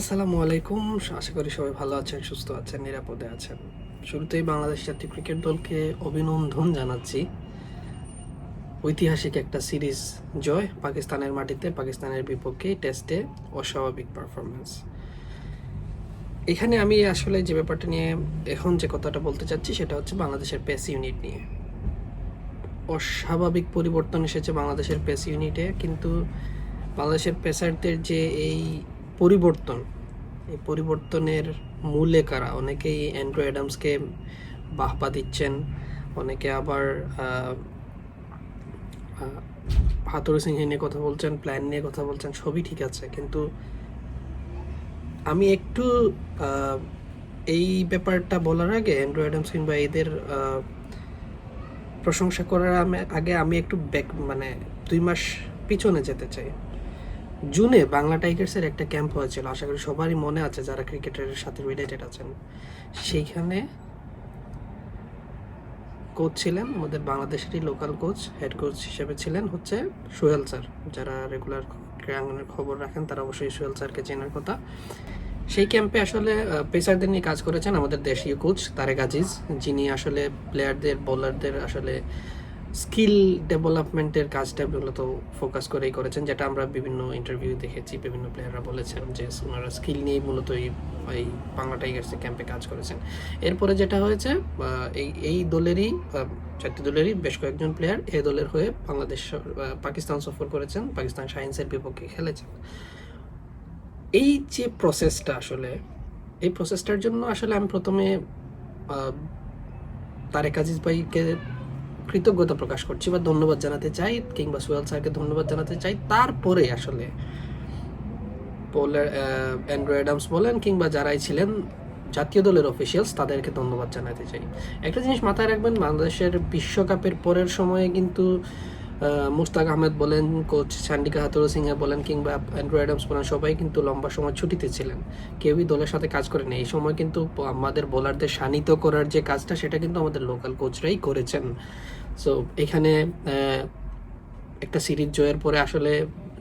আসসালামু আলাইকুম। আশা করি সবাই ভালো আছেন, সুস্থ আছেন, নিরাপদে আছেন। শুরুতেই বাংলাদেশ জাতীয় ক্রিকেট দলকে অভিনন্দন জানাচ্ছি। ঐতিহাসিক একটা সিরিজ জয়, পাকিস্তানের মাটিতে, পাকিস্তানের বিপক্ষে টেস্টে অস্বাভাবিক পারফরমেন্স এখানে আমি আসলে যে ব্যাপারটা নিয়ে এখন যে কথাটা বলতে চাচ্ছি, সেটা হচ্ছে বাংলাদেশের পেস ইউনিট নিয়ে। অস্বাভাবিক পরিবর্তন এসেছে বাংলাদেশের পেস ইউনিটে কিন্তু বাংলাদেশের পেসারদের যে এই পরিবর্তন। এই পরিবর্তনের মূলে কারা? অনেকেই অ্যান্ড্রু অ্যাডামসকে বাহবা দিচ্ছেন অনেকে আবার আহ, সিংহ নিয়ে কথা বলছেন প্ল্যান নিয়ে কথা বলছেন সবই ঠিক আছে। কিন্তু আমি একটু এই ব্যাপারটা বলার আগে অ্যান্ড্রু অ্যাডামস কিংবা এদের প্রশংসা করার আগে আমি একটু ব্যাক মানে দুই মাস পিছনে যেতে চাই। জুনে বাংলা টাইগার্সের একটা ক্যাম্প হয়েছিল, আশা করি সবারই মনে আছে যারা ক্রিকেটের সাথে রিলেটেড আছেন। সেইখানে কোচ ছিলেন, আমাদের বাংলাদেশেরই লোকাল কোচ হেড কোচ হিসেবে ছিলেন হচ্ছে সোহেল স্যার। যারা রেগুলার ক্রীড়াঙ্গনের খবর রাখেন, তারা অবশ্যই সোহেল স্যারকে চেনার কথা। সেই ক্যাম্পে আসলে পেসারদের নিয়ে কাজ করেছেন আমাদের দেশীয় কোচ তারেক আজিজ। যিনি আসলে প্লেয়ারদের বোলারদের আসলে স্কিল ডেভেলপমেন্টের কাজটা মূলত ফোকাস করেই করেছেন, যেটা আমরা বিভিন্ন ইন্টারভিউ দেখেছি, বিভিন্ন প্লেয়াররা বলেছেন যে ওনারা স্কিল নিয়েই মূলত এই এই বাংলা টাইগার্সের ক্যাম্পে কাজ করেছেন। এরপরে যেটা হয়েছে এই এই দলেরই চারটি দলেরই বেশ কয়েকজন প্লেয়ার এই দলের হয়ে বাংলাদেশ পাকিস্তান সফর করেছেন, পাকিস্তান সায়েন্সের বিপক্ষে খেলেছেন। এই যে প্রসেসটা আসলে, এই প্রসেসটার জন্য আসলে আমি প্রথমে তারেক আজিজ ভাইকে কৃতজ্ঞতা প্রকাশ করছি বা ধন্যবাদ জানাতে চাই কিংবা সোহেল স্যারকে ধন্যবাদ জানাতে চাই। তারপরে আসলে পোলার বলেন কিংবা যারাই ছিলেন জাতীয় দলের অফিসিয়ালস তাদেরকে ধন্যবাদ জানাতে চাই। একটা জিনিস মাথায় রাখবেন, বাংলাদেশের বিশ্বকাপের পরের সময়ে কিন্তু মুস্তাক আহমেদ বলেন, কোচ সান্ডিকা হাতুরু সিংহে বলেন, কিংবা অ্যান্ড্রু অ্যাডামস বলেন, সবাই কিন্তু লম্বা সময় ছুটিতে ছিলেন। কেউই দলের সাথে কাজ করেনি। এই সময় কিন্তু আমাদের বোলারদের শানিত করার যে কাজটা, সেটা কিন্তু আমাদের লোকাল কোচরাই করেছেন। সো এখানে একটা সিরিজ জয়ের পরে আসলে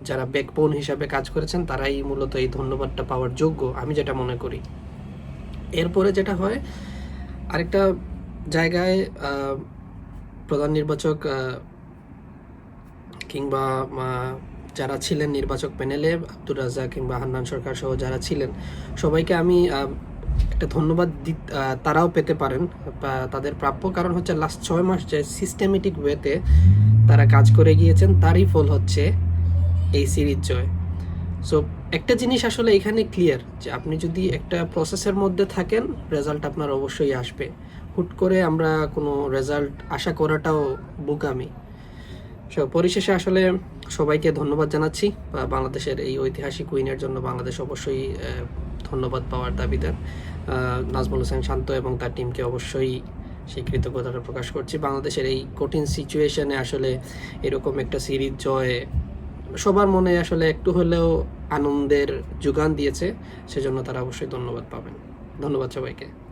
যারা ব্যাকবোন হিসাবে কাজ করেছেন, তারাই মূলত এই ধন্যবাদটা পাওয়ার যোগ্য, আমি যেটা মনে করি। এরপরে যেটা হয়, আরেকটা জায়গায় প্রধান নির্বাচক কিংবা যারা ছিলেন নির্বাচক প্যানেলে, আব্দুর রাজা কিংবা হান্নান সরকার সহ যারা ছিলেন, সবাইকে আমি একটা ধন্যবাদ দি তারাও পেতে পারেন তাদের প্রাপ্য কারণ হচ্ছে লাস্ট ছয় মাস যে সিস্টেমেটিক ওয়েতে তারা কাজ করে গিয়েছেন, তারই ফল হচ্ছে এই সিরিজ জয়। সো একটা জিনিস আসলে এখানে ক্লিয়ার যে আপনি যদি একটা প্রসেসের মধ্যে থাকেন রেজাল্ট আপনার অবশ্যই আসবে। হুট করে আমরা কোনো রেজাল্ট আশা করাটাও বোকামি। পরিশেষে আসলে সবাইকে ধন্যবাদ জানাচ্ছি বাংলাদেশের এই ঐতিহাসিক উইনের জন্য বাংলাদেশ অবশ্যই ধন্যবাদ পাওয়ার দাবিদার নাজমুল হোসেন শান্ত এবং তার টিমকে অবশ্যই সেই কৃতজ্ঞতাটা প্রকাশ করছি। বাংলাদেশের এই কঠিন সিচুয়েশনে আসলে এরকম একটা সিরিজ জয় সবার মনে আসলে একটু হলেও আনন্দের যোগান দিয়েছে, সেজন্য তারা অবশ্যই ধন্যবাদ পাবেন। ধন্যবাদ সবাইকে।